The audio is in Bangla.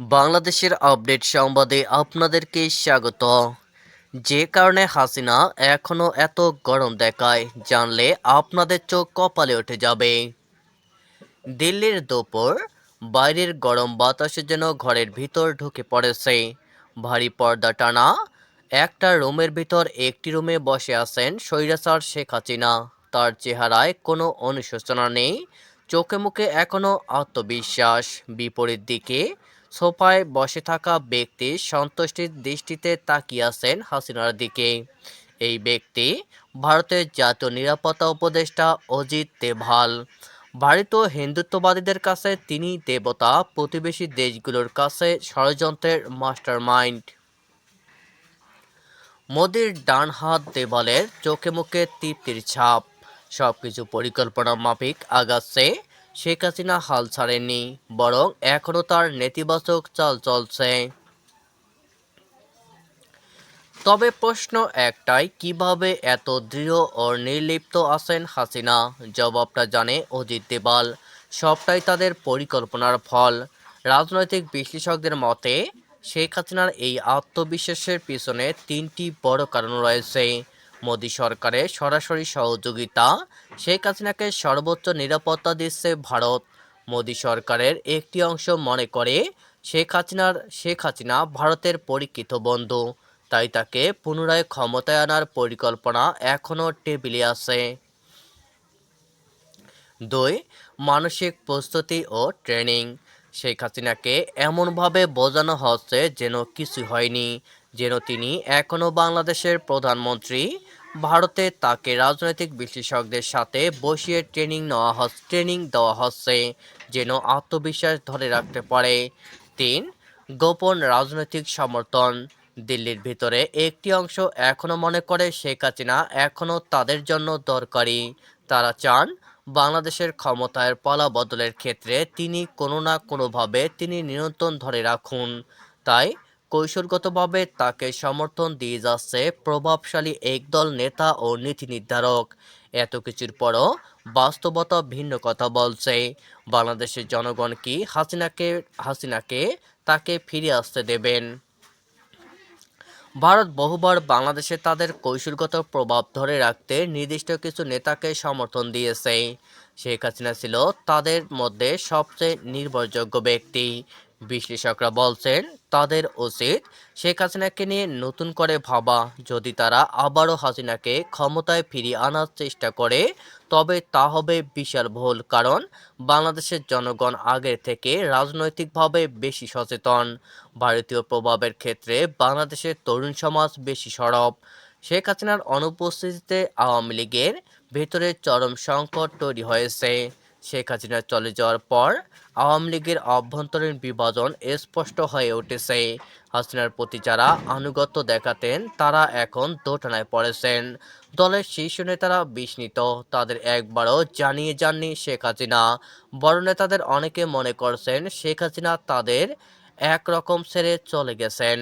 বাংলাদেশের আপডেট সংবাদে আপনাদেরকে স্বাগত। যে কারণে হাসিনা এখনও এত গরম দেখায়, জানলে আপনাদের চোখ কপালে উঠে যাবে। দিল্লির দুপুর, বাইরের গরম বাতাসে যেন ঘরের ভিতর ঢুকে পড়েছে। ভারী পর্দা টানা, একটা রুমের ভিতর একটি রুমে বসে আছেন স্বৈরাচার শেখ হাসিনা। তার চেহারায় কোনো অনুশোচনা নেই, চোখে মুখে এখনও আত্মবিশ্বাস। বিপরীত দিকে সোফায় বসে থাকা ব্যক্তি সন্তুষ্টির দৃষ্টিতে তাকিয়ে আছেন হাসিনার দিকে। এই ব্যক্তি ভারতের জাতীয় নিরাপত্তা উপদেষ্টা অজিত দেভাল ভারতীয় হিন্দুত্ববাদীদের কাছে তিনি দেবতা, প্রতিবেশী দেশগুলোর কাছে ষড়যন্ত্রের মাস্টারমাইন্ড। মোদির ডান হাত দেওয়ালের চোখে মুখে তৃপ্তির ছাপ। সবকিছু পরিকল্পনা মাফিক আগাচ্ছে শেখ হাসিনা হাল ছাড়েননি, বরং এখনও তার নেতিবাচক চাল চলছে। তবে প্রশ্ন একটাই, কীভাবে এত দৃঢ় ও নির্লিপ্ত আছেন হাসিনা? জবাবটা জানে অজিত দেবাল সবটাই তাদের পরিকল্পনার ফল। রাজনৈতিক বিশ্লেষকদের মতে, শেখ হাসিনার এই আত্মবিশ্বাসের পিছনে তিনটি বড় কারণ রয়েছে। মোদী সরকারের সরাসরি সহযোগিতা, শেখ হাসিনাকে সর্বোচ্চ নিরাপত্তা দিচ্ছে ভারত। মোদী সরকারের একটি অংশ মনে করে, শেখ হাসিনার, শেখ হাসিনা ভারতের পরীক্ষিত বন্ধু। তাই তাকে পুনরায় ক্ষমতায় আনার পরিকল্পনা এখনও টেবিলে আছে। দুই, মানসিক প্রস্তুতি ও ট্রেনিং। শেখ হাসিনাকে এমনভাবে বোঝানো হচ্ছে যেন কিছু হয়নি, যেন তিনি এখনও বাংলাদেশের প্রধানমন্ত্রী ভারতে তাকে রাজনৈতিক বিশ্লেষকদের সাথে বসিয়ে ট্রেনিং নেওয়া হচ্ছে ট্রেনিং দেওয়া হচ্ছে, যেন আত্মবিশ্বাস ধরে রাখতে পারে। তিন, গোপন রাজনৈতিক সমর্থন। দিল্লির ভিতরে একটি অংশ এখনও মনে করে শেখ হাসিনা এখনও তাদের জন্য দরকারি। তারা চান বাংলাদেশের ক্ষমতার পালা বদলের ক্ষেত্রে তিনি কোনো না কোনোভাবে তিনি নিয়ন্ত্রণ ধরে রাখুন। তাই কৌশলগতভাবে তাকে সমর্থন দিয়ে যাচ্ছে প্রভাবশালী একদল নেতা ও নীতি নির্ধারক। এত কিছুর পরও বাস্তবতা ভিন্ন কথা বলছে। বাংলাদেশের জনগণ কি হাসিনাকে হাসিনাকে তাকে ফিরে আসতে দেবেন? ভারত বহুবার বাংলাদেশে তাদের কৌশলগত প্রভাব ধরে রাখতে নির্দিষ্ট কিছু নেতাকে সমর্থন দিয়েছে। শেখ হাসিনা ছিল তাদের মধ্যে সবচেয়ে নির্ভরযোগ্য ব্যক্তি। বিশ্লেষকরা বলছেন, তাদের উচিত শেখ হাসিনাকে নিয়ে নতুন করে ভাবা, যদি তারা আবারও হাসিনাকে ক্ষমতায় ফিরিয়ে আনার চেষ্টা করে, তবে তা হবে বিশাল ভুল, কারণ বাংলাদেশের জনগণ আগের থেকে রাজনৈতিকভাবে বেশি সচেতন। ভারতীয় প্রভাবের ক্ষেত্রে বাংলাদেশের তরুণ সমাজ বেশি সরব। শেখ হাসিনার অনুপস্থিতিতে আওয়ামী লীগের ভেতরে চরম সংকট তৈরি হয়েছে। শেখ হাসিনা চলে যাওয়ার পর আওয়ামী লীগের অভ্যন্তরীণ বিভাজন স্পষ্ট হয়ে উঠেছে। হাসিনার প্রতি যারা আনুগত্য দেখাতেন, তারা এখন দোটানায় পড়েছেন। দলের শীর্ষ নেতারা বিস্মিত, তাদের একবারও জানিয়ে যাননি শেখ হাসিনা। বড় নেতাদের অনেকে মনে করছেন শেখ হাসিনা তাদের একরকম ছেড়ে চলে গেছেন।